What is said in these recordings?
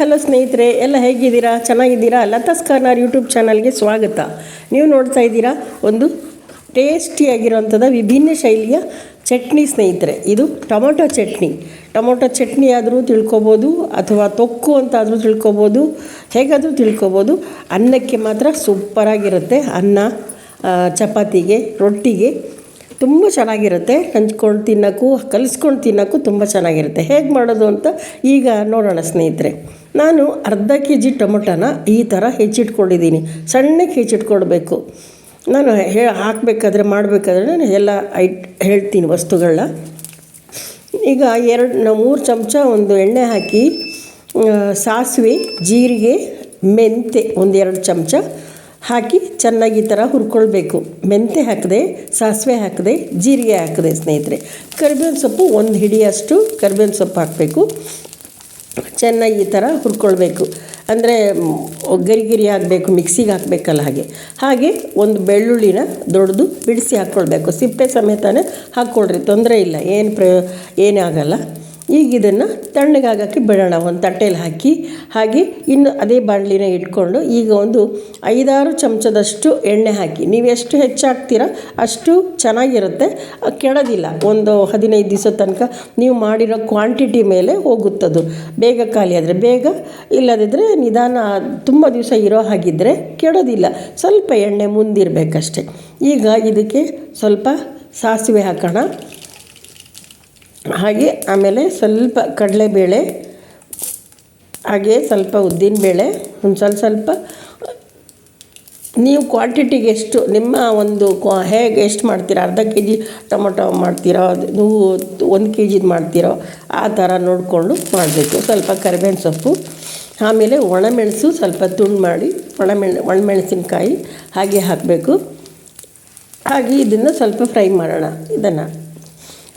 Hello ಸ್ನೇಹಿತರೆ, ಎಲ್ಲ ಹೇಗಿದ್ದೀರಾ? ಚೆನ್ನಾಗಿದ್ದೀರಾ? ಲತಾಸ್ ಕಾರ್ನಾರ್ ಯೂಟ್ಯೂಬ್ ಚಾನಲ್ಗೆ ಸ್ವಾಗತ. ನೀವು ನೋಡ್ತಾ ಇದ್ದೀರಾ ಒಂದು ಟೇಸ್ಟಿಯಾಗಿರುವಂಥದ್ದು ವಿಭಿನ್ನ ಶೈಲಿಯ ಚಟ್ನಿ ಸ್ನೇಹಿತರೆ. ಇದು ಟೊಮೊಟೊ ಚಟ್ನಿ. ಟೊಮೊಟೊ ಚಟ್ನಿ ಆದರೂ ತಿಳ್ಕೊಬೋದು, ಅಥವಾ ತೊಕ್ಕು ಅಂತಾದರೂ ತಿಳ್ಕೊಬೋದು, ಹೇಗಾದರೂ ತಿಳ್ಕೊಬೋದು. ಅನ್ನಕ್ಕೆ ಮಾತ್ರ ಸೂಪರಾಗಿರುತ್ತೆ. ಅನ್ನ ಚಪಾತಿಗೆ, ರೊಟ್ಟಿಗೆ ತುಂಬ ಚೆನ್ನಾಗಿರುತ್ತೆ. ಹಂಚ್ಕೊಂಡು ತಿನ್ನೋಕ್ಕೂ, ಕಲಿಸ್ಕೊಂಡು ತಿನ್ನೋಕ್ಕೂ ತುಂಬ ಚೆನ್ನಾಗಿರುತ್ತೆ. ಹೇಗೆ ಮಾಡೋದು ಅಂತ ಈಗ ನೋಡೋಣ ಸ್ನೇಹಿತರೆ. ನಾನು ಅರ್ಧ ಕೆ ಜಿ ಟೊಮೊಟೊನ ಈ ಥರ ಹೆಚ್ಚಿಟ್ಕೊಂಡಿದ್ದೀನಿ. ಸಣ್ಣಕ್ಕೆ ಹೆಚ್ಚಿಟ್ಕೊಳ್ಬೇಕು ನಾನು ಹೇ ಹಾಕಬೇಕಾದ್ರೆ ಮಾಡಬೇಕಾದ್ರೆ ನಾನು ಎಲ್ಲ ಐಟ್ ಹೇಳ್ತೀನಿ ವಸ್ತುಗಳನ್ನ ಈಗ ಎರಡು ನಾವು ಮೂರು ಚಮಚ ಒಂದು ಎಣ್ಣೆ ಹಾಕಿ ಸಾಸಿವೆ, ಜೀರಿಗೆ ಮೆಂತೆ ಒಂದೆರಡು ಚಮಚ ಹಾಕಿ ಚೆನ್ನಾಗಿ ಈ ಥರ ಹುರ್ಕೊಳ್ಬೇಕು. ಮೆಂತೆ ಹಾಕಿದೆ, ಸಾಸಿವೆ ಹಾಕಿದೆ, ಜೀರಿಗೆ ಹಾಕಿದೆ ಸ್ನೇಹಿತರೆ. ಕರಿಬೇವಿನ ಸೊಪ್ಪು ಒಂದು ಹಿಡಿಯಷ್ಟು ಕರಿಬೇವಿನ ಸೊಪ್ಪು ಹಾಕಬೇಕು. ಚೆನ್ನಾಗಿ ಈ ಥರ ಹುರ್ಕೊಳ್ಬೇಕು. ಅಂದರೆ ಗರಿ ಗರಿ ಆಗಬೇಕು, ಮಿಕ್ಸಿಗೆ ಹಾಕಬೇಕಲ್ಲ ಹಾಗೆ. ಹಾಗೆ ಒಂದು ಬೆಳ್ಳುಳ್ಳಿನ ದೊಡ್ಡದು ಬಿಡಿಸಿ ಹಾಕ್ಕೊಳ್ಬೇಕು. ಸಿಪ್ಪೆ ಸಮೇತನೇ ಹಾಕ್ಕೊಳ್ರಿ, ತೊಂದರೆ ಇಲ್ಲ. ಏನು ಪ್ರ ಏನೇ ಆಗಲ್ಲ. ಈಗ ಇದನ್ನು ತಣ್ಣಗಾಗಕ್ಕೆ ಬಿಡೋಣ, ಒಂದು ತಟ್ಟೆಯಲ್ಲಿ ಹಾಕಿ. ಹಾಗೆ ಇನ್ನು ಅದೇ ಬಾಣಲಿನ ಇಟ್ಕೊಂಡು ಈಗ ಒಂದು ಐದಾರು ಚಮಚದಷ್ಟು ಎಣ್ಣೆ ಹಾಕಿ. ನೀವು ಎಷ್ಟು ಹೆಚ್ಚಾಗ್ತೀರ ಅಷ್ಟು ಚೆನ್ನಾಗಿರುತ್ತೆ. ಕೆಡೋದಿಲ್ಲ. ಒಂದು ಹದಿನೈದು ದಿವಸ ತನಕ ನೀವು ಮಾಡಿರೋ ಕ್ವಾಂಟಿಟಿ ಮೇಲೆ ಹೋಗುತ್ತದು. ಬೇಗ ಖಾಲಿ ಆದರೆ ಬೇಗ ಇಲ್ಲದಿದ್ದರೆ ನಿಧಾನ ತುಂಬ ದಿವಸ ಇರೋ ಹಾಗಿದ್ದರೆ ಕೆಡೋದಿಲ್ಲ. ಸ್ವಲ್ಪ ಎಣ್ಣೆ ಮುಂದಿರಬೇಕಷ್ಟೆ. ಈಗ ಇದಕ್ಕೆ ಸ್ವಲ್ಪ ಸಾಸಿವೆ ಹಾಕೋಣ. ಹಾಗೆ ಆಮೇಲೆ ಸ್ವಲ್ಪ ಕಡಲೆಬೇಳೆ, ಹಾಗೆ ಸ್ವಲ್ಪ ಉದ್ದಿನಬೇಳೆ ಒಂದು ಸ್ವಲ್ಪ ಸ್ವಲ್ಪ, ನೀವು ಕ್ವಾಂಟಿಟಿಗೆ ಎಷ್ಟು, ನಿಮ್ಮ ಒಂದು ಕ್ವಾ ಹೇಗೆ ಎಷ್ಟು ಮಾಡ್ತೀರಾ? ಅರ್ಧ ಕೆ ಜಿ ಟೊಮೊಟೊ ಮಾಡ್ತೀರೋ? ನೀವು ಒಂದು ಕೆ ಜಿದು ಮಾಡ್ತೀರೋ? ಆ ಥರ ನೋಡಿಕೊಂಡು ಮಾಡಬೇಕು. ಸ್ವಲ್ಪ ಕರಿಬೇವಿನ ಸೊಪ್ಪು, ಆಮೇಲೆ ಒಣಮೆಣಸು ಸ್ವಲ್ಪ ತುಂಡು ಮಾಡಿ, ಒಣಮೆಣ, ಒಣಮೆಣಸಿನಕಾಯಿ ಹಾಗೆ ಹಾಕಬೇಕು. ಹಾಗೆ ಇದನ್ನು ಸ್ವಲ್ಪ ಫ್ರೈ ಮಾಡೋಣ, ಇದನ್ನು.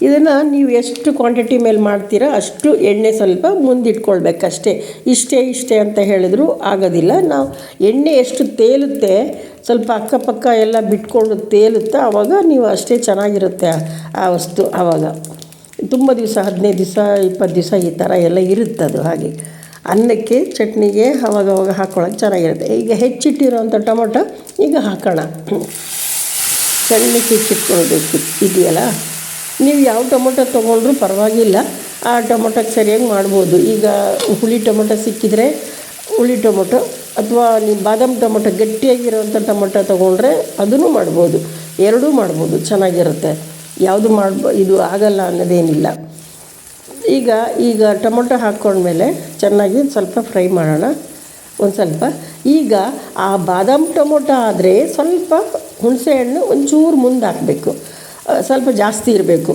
ಇದನ್ನು ನೀವು ಎಷ್ಟು ಕ್ವಾಂಟಿಟಿ ಮೇಲೆ ಮಾಡ್ತೀರ ಅಷ್ಟು ಎಣ್ಣೆ ಸ್ವಲ್ಪ ಮುಂದಿಟ್ಕೊಳ್ಬೇಕಷ್ಟೇ. ಇಷ್ಟೇ ಇಷ್ಟೇ ಅಂತ ಹೇಳಿದ್ರು ಆಗೋದಿಲ್ಲ. ನಾವು ಎಣ್ಣೆ ಎಷ್ಟು ತೇಲುತ್ತೆ, ಸ್ವಲ್ಪ ಅಕ್ಕಪಕ್ಕ ಎಲ್ಲ ಬಿಟ್ಕೊಂಡು ತೇಲುತ್ತೆ ಆವಾಗ ನೀವು ಅಷ್ಟೇ ಚೆನ್ನಾಗಿರುತ್ತೆ ಆ- ವಸ್ತು ಆವಾಗ ತುಂಬ ದಿವಸ, ಹದಿನೈದು ದಿವಸ, ಇಪ್ಪತ್ತು ದಿವಸ ಈ ಥರ ಎಲ್ಲ ಇರುತ್ತೆ ಅದು ಹಾಗೆ. ಅನ್ನಕ್ಕೆ, ಚಟ್ನಿಗೆ ಆವಾಗ ಅವಾಗ ಹಾಕ್ಕೊಳಕ್ಕೆ ಚೆನ್ನಾಗಿರುತ್ತೆ. ಈಗ ಹೆಚ್ಚಿಟ್ಟಿರೋಂಥ ಟೊಮೊಟೊ ಈಗ ಹಾಕೋಣ. ಸಣ್ಣಕ್ಕೆ ಹೆಚ್ಚಿಟ್ಕೊಳ್ಬೇಕು, ಇದೆಯಲ್ಲ? ನೀವು ಯಾವ ಟೊಮೊಟೊ ತೊಗೊಂಡ್ರೂ ಪರವಾಗಿಲ್ಲ, ಆ ಟೊಮೊಟೊಗೆ ಸರಿಯಾಗಿ ಮಾಡ್ಬೋದು. ಈಗ ಹುಳಿ ಟೊಮೊಟೊ ಸಿಕ್ಕಿದರೆ ಹುಳಿ ಟೊಮೊಟೊ ಅಥವಾ ನೀವು ಬಾದಾಮ್ ಟೊಮೊಟೊ ಗಟ್ಟಿಯಾಗಿರೋಂಥ ಟೊಮೊಟೊ ತೊಗೊಂಡ್ರೆ ಅದನ್ನು ಮಾಡ್ಬೋದು. ಎರಡೂ ಮಾಡ್ಬೋದು, ಚೆನ್ನಾಗಿರುತ್ತೆ. ಯಾವುದು ಮಾಡ್ಬೋ ಇದು ಆಗಲ್ಲ ಅನ್ನೋದೇನಿಲ್ಲ. ಈಗ ಈಗ ಟೊಮೊಟೊ ಹಾಕ್ಕೊಂಡ್ಮೇಲೆ ಚೆನ್ನಾಗಿ ಸ್ವಲ್ಪ ಫ್ರೈ ಮಾಡೋಣ. ಒಂದು ಸ್ವಲ್ಪ. ಈಗ ಆ ಬಾದಾಮ್ ಟೊಮೊಟೊ ಆದರೆ ಸ್ವಲ್ಪ ಹುಣಸೆಹಣ್ಣು ಒಂಚೂರು ಮುಂದೆ ಹಾಕಬೇಕು. ಸ್ವಲ್ಪ ಜಾಸ್ತಿ ಇರಬೇಕು.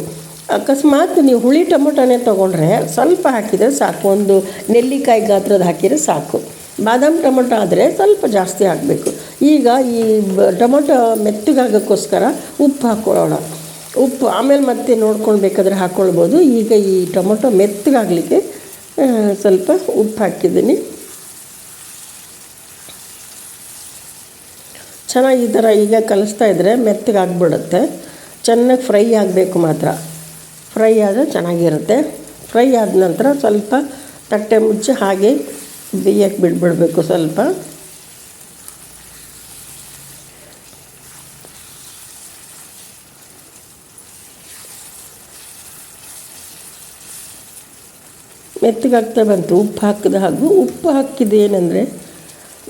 ಅಕಸ್ಮಾತ್ ನೀವು ಹುಳಿ ಟೊಮೊಟೊನೇ ತೊಗೊಂಡ್ರೆ ಸ್ವಲ್ಪ ಹಾಕಿದರೆ ಸಾಕು. ಒಂದು ನೆಲ್ಲಿಕಾಯಿ ಗಾತ್ರದ ಹಾಕಿದರೆ ಸಾಕು. ಬಾದಾಮ್ ಟೊಮೊಟೊ ಆದರೆ ಸ್ವಲ್ಪ ಜಾಸ್ತಿ ಹಾಕಬೇಕು. ಈಗ ಈ ಟೊಮೊಟೊ ಮೆತ್ತಗಾಗೋಕ್ಕೋಸ್ಕರ ಉಪ್ಪು ಹಾಕ್ಕೊಳ್ಳೋಣ ಉಪ್ಪು ಆಮೇಲೆ ಮತ್ತೆ ನೋಡ್ಕೊಂಡು ಬೇಕಾದರೆ ಹಾಕ್ಕೊಳ್ಬೋದು ಈಗ ಈ ಟೊಮೊಟೊ ಮೆತ್ತಗಾಗಲಿಕ್ಕೆ ಸ್ವಲ್ಪ ಉಪ್ಪು ಹಾಕಿದ್ದೀನಿ. ಚೆನ್ನಾಗಿ ಈ ಥರ ಈಗ ಕಲಿಸ್ತಾ ಇದ್ದರೆ ಮೆತ್ತಗಾಗ್ಬಿಡುತ್ತೆ. ಚೆನ್ನಾಗಿ ಫ್ರೈ ಆಗಬೇಕು ಮಾತ್ರ. ಫ್ರೈ ಆದರೆ ಚೆನ್ನಾಗಿರುತ್ತೆ. ಫ್ರೈ ಆದ ನಂತರ ಸ್ವಲ್ಪ ತಟ್ಟೆ ಮುಚ್ಚಿ ಹಾಗೆ ಬೇಯಕ್ಕೆ ಬಿಟ್ಬಿಡಬೇಕು ಸ್ವಲ್ಪ. ಮೆತ್ತಗಾಗ್ತಾ ಬಂತು. ಉಪ್ಪು ಹಾಕಿದ ಹಾಗೂ ಉಪ್ಪು ಹಾಕಿದ್ದು ಏನಂದರೆ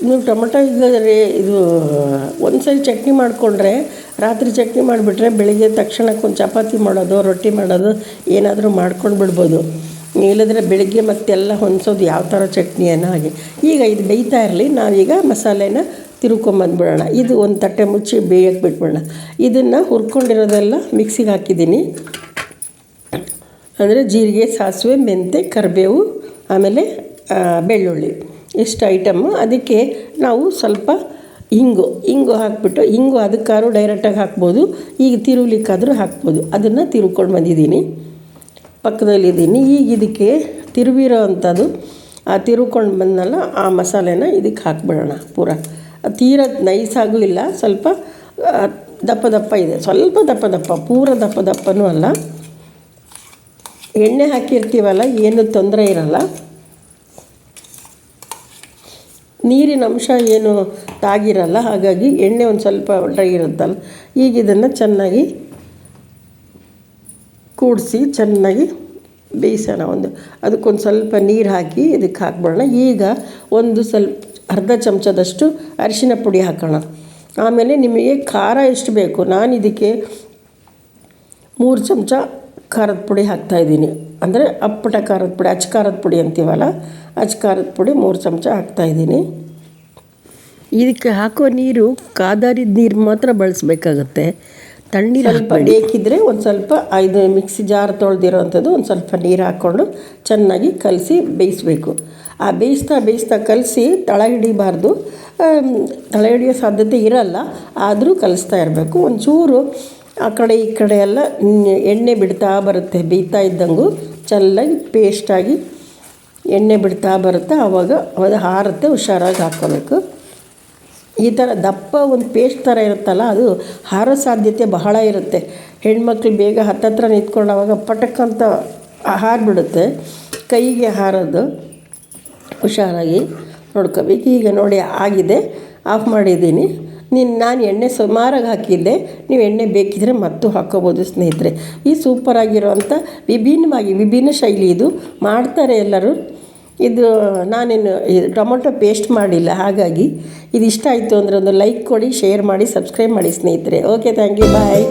ನೀವು ಟೊಮೆಟೊ ಇಲ್ಲದ್ರೆ ಇದು ಒಂದು ಸರಿ ಚಟ್ನಿ ಮಾಡಿಕೊಂಡ್ರೆ ರಾತ್ರಿ ಚಟ್ನಿ ಮಾಡಿಬಿಟ್ರೆ ಬೆಳಗ್ಗೆ ತಕ್ಷಣಕ್ಕೆ ಒಂದು ಚಪಾತಿ ಮಾಡೋದು, ರೊಟ್ಟಿ ಮಾಡೋದು, ಏನಾದರೂ ಮಾಡ್ಕೊಂಡು ಬಿಡ್ಬೋದು ಇಲ್ಲದ್ರೆ ಬೆಳಿಗ್ಗೆ ಮತ್ತೆಲ್ಲ ಹೊಂದ್ಸೋದು ಯಾವ ಥರ ಚಟ್ನಿಯನ್ನು ಹಾಗೆ. ಈಗ ಇದು ಬೇಯ್ತಾ ಇರಲಿ, ನಾವೀಗ ಮಸಾಲೆನ ತಿರುಕೊಂಬಂದ್ಬಿಡೋಣ. ಇದು ಒಂದು ತಟ್ಟೆ ಮುಚ್ಚಿ ಬೇಯಕ್ಕೆ ಬಿಟ್ಬಿಡೋಣ. ಇದನ್ನು ಹುರ್ಕೊಂಡಿರೋದೆಲ್ಲ ಮಿಕ್ಸಿಗೆ ಹಾಕಿದ್ದೀನಿ. ಅಂದರೆ ಜೀರಿಗೆ, ಸಾಸಿವೆ, ಮೆಂತೆ, ಕರಿಬೇವು, ಆಮೇಲೆ ಬೆಳ್ಳುಳ್ಳಿ. ಇಷ್ಟು ಐಟಮ್ಮು. ಅದಕ್ಕೆ ನಾವು ಸ್ವಲ್ಪ ಇಂಗು ಇಂಗು ಹಾಕ್ಬಿಟ್ಟು, ಇಂಗು ಅದಕ್ಕಾದ್ರೂ ಡೈರೆಕ್ಟಾಗಿ ಹಾಕ್ಬೋದು. ಈಗ ತಿರುವ್ಲಿಕ್ಕಾದರೂ ಹಾಕ್ಬೋದು. ಅದನ್ನು ತಿರುವ್ಕೊಂಡು ಬಂದಿದ್ದೀನಿ. ಪಕ್ಕದಲ್ಲಿದ್ದೀನಿ ಈಗ ಇದಕ್ಕೆ ತಿರುವಿರೋ ಅಂಥದ್ದು ಆ ತಿರುವ್ಕೊಂಡು ಬಂದಲ್ಲ ಆ ಮಸಾಲೆನ ಇದಕ್ಕೆ ಹಾಕ್ಬಿಡೋಣ ಪೂರ. ತೀರ ನೈಸಾಗೂ ಇಲ್ಲ, ಸ್ವಲ್ಪ ದಪ್ಪ ದಪ್ಪ ಇದೆ. ಸ್ವಲ್ಪ ದಪ್ಪ ದಪ್ಪ, ಪೂರ ದಪ್ಪ ದಪ್ಪನೂ ಅಲ್ಲ. ಎಣ್ಣೆ ಹಾಕಿರ್ತೀವಲ್ಲ, ಏನು ತೊಂದರೆ ಇರಲ್ಲ. ನೀರಿನ ಅಂಶ ಏನು ತಾಗಿರಲ್ಲ, ಹಾಗಾಗಿ ಎಣ್ಣೆ ಒಂದು ಸ್ವಲ್ಪ ಡ್ರೈ ಇರುತ್ತಲ್ಲ, ಈಗ ಇದನ್ನು ಚೆನ್ನಾಗಿ ಕೂಡಿಸಿ ಚೆನ್ನಾಗಿ ಬೇಯಿಸೋಣ ಒಂದು. ಅದಕ್ಕೊಂದು ಸ್ವಲ್ಪ ನೀರು ಹಾಕಿ ಇದಕ್ಕೆ ಹಾಕ್ಬಿಡೋಣ. ಈಗ ಒಂದು ಸ್ವಲ್ಪ, ಅರ್ಧ ಚಮಚದಷ್ಟು ಅರಿಶಿನ ಪುಡಿ ಹಾಕೋಣ. ಆಮೇಲೆ ನಿಮಗೆ ಖಾರ ಎಷ್ಟು ಬೇಕು, ನಾನು ಇದಕ್ಕೆ ಮೂರು ಚಮಚ ಖಾರದ ಪುಡಿ ಹಾಕ್ತಾಯಿದ್ದೀನಿ ಅಂದರೆ ಅಪ್ಪಟ ಖಾರದ ಪುಡಿ, ಅಚ್ಚ ಖಾರದ ಪುಡಿ ಅಂತೀವಲ್ಲ, ಅಚ್ಚ ಖಾರದ ಪುಡಿ ಮೂರು ಚಮಚ ಹಾಕ್ತಾಯಿದ್ದೀನಿ ಇದಕ್ಕೆ ಹಾಕೋ ನೀರು ಕಾದಾರಿದ ನೀರು ಮಾತ್ರ ಬಳಸಬೇಕಾಗತ್ತೆ. ತಣ್ಣೀರು ಸ್ವಲ್ಪ ಬೇಕಿದ್ದರೆ ಒಂದು ಸ್ವಲ್ಪ ಇದು ಮಿಕ್ಸಿ ಜಾರ್ ತೊಳೆದಿರೋವಂಥದ್ದು ಒಂದು ಸ್ವಲ್ಪ ನೀರು ಹಾಕ್ಕೊಂಡು ಚೆನ್ನಾಗಿ ಕಲಸಿ ಬೇಯಿಸಬೇಕು. ಆ ಬೇಯಿಸ್ತಾ ಬೇಯಿಸ್ತಾ ಕಲಸಿ ತಳ ಹಿಡಿಬಾರ್ದು. ತಳ ಹಿಡಿಯೋ ಸಾಧ್ಯತೆ ಇರಲ್ಲ. ಆದರೂ ಕಲಿಸ್ತಾ ಇರಬೇಕು. ಒಂಚೂರು ಆ ಕಡೆ ಈ ಕಡೆ ಎಲ್ಲ ಎಣ್ಣೆ ಬಿಡ್ತಾ ಬರುತ್ತೆ ಬೇಯ್ತಾ ಇದ್ದಂಗು. ಚೆನ್ನಾಗಿ ಪೇಸ್ಟಾಗಿ ಎಣ್ಣೆ ಬಿಡ್ತಾ ಬರುತ್ತೆ. ಆವಾಗ ಅದು ಹಾರುತ್ತೆ ಹುಷಾರಾಗಿ ಹಾಕ್ಕೋಬೇಕು. ಈ ಥರ ದಪ್ಪ ಒಂದು ಪೇಸ್ಟ್ ಥರ ಇರುತ್ತಲ್ಲ, ಅದು ಹಾರೋ ಸಾಧ್ಯತೆ ಬಹಳ ಇರುತ್ತೆ. ಹೆಣ್ಮಕ್ಳು ಬೇಗ ಹತ್ತತ್ರ ನಿಂತ್ಕೊಂಡವಾಗ ಪಟಕ್ ಅಂತ ಹಾರಿಬಿಡುತ್ತೆ ಕೈಗೆ ಹಾರೋದು ಹುಷಾರಾಗಿ ನೋಡ್ಕೋಬೇಕು. ಈಗ ನೋಡಿ, ಆಗಿದೆ. ಆಫ್ ಮಾಡಿದ್ದೀನಿ. ನೀನು, ನಾನು ಎಣ್ಣೆ ಸುಮಾರಾಗಿ ಹಾಕಿದ್ದೆ. ನೀವು ಎಣ್ಣೆ ಬೇಕಿದ್ರೆ ಮತ್ತು ಹಾಕ್ಕೋಬೋದು ಸ್ನೇಹಿತರೆ. ಈ ಸೂಪರಾಗಿರುವಂಥ ವಿಭಿನ್ನವಾಗಿ ವಿಭಿನ್ನ ಶೈಲಿ ಇದು. ಮಾಡ್ತಾರೆ ಎಲ್ಲರೂ. ಇದು ನಾನೇನು ಟೊಮೊಟೊ ಪೇಸ್ಟ್ ಮಾಡಿಲ್ಲ, ಹಾಗಾಗಿ ಇದು ಇಷ್ಟ ಆಯಿತು ಅಂದರೆ ಒಂದು ಲೈಕ್ ಕೊಡಿ ಶೇರ್ ಮಾಡಿ ಸಬ್ಸ್ಕ್ರೈಬ್ ಮಾಡಿ ಸ್ನೇಹಿತರೆ. Okay thank you bye